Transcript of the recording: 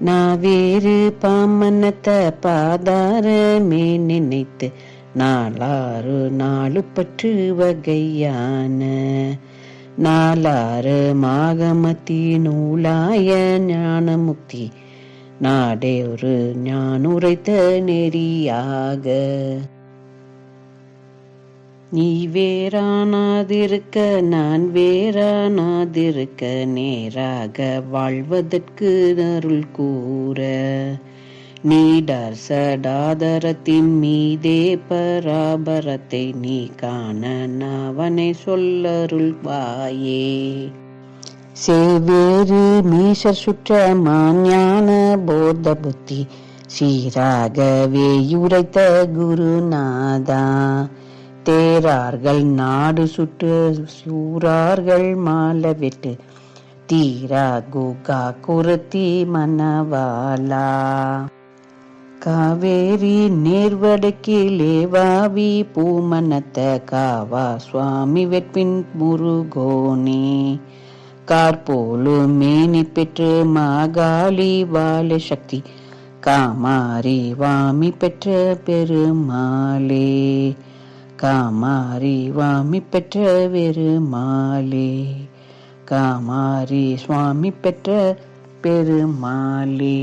நான் வேறு பாமனத்தை பாதாரமே நினைத்து நாளாறு நாலு பற்று வகையான. நாலாறு மாகமத்தி நூலாய ஞானமுக்தி நாடே ஒரு ஞானுரைத்த நெறியாக. நீ வேறானாதிருக்க நான் வேறானாதிருக்க நேராக வாழ்வதற்கு அருள் கூற. நீடார் சடாதரத்தின் மீதே பராபரத்தை நீ காண நாவனை சொல்லருள் வாயே. சேவேறு மீசர் சுற்ற மாஞான போத புத்தி சீராகவே உரைத்த குருநாதா. தேரார்கள் நாடு சுற்று சூரார்கள் மாலை விட்டு. தீரா குகா குருத்தி மனவாலா காவேரி நேர்வடக்கிலேவாவி பூமனத்த காவா சுவாமி வெட்பின் முருகோனே. கார்போலு மேனி பெற்று மாகாளி வாழ சக்தி. காமாரி வாமி பெற்ற பெருமாளே. காமாரி வாமி பெற்ற பெருமாளே காமாரி சுவாமி பெற்ற பெருமாளே.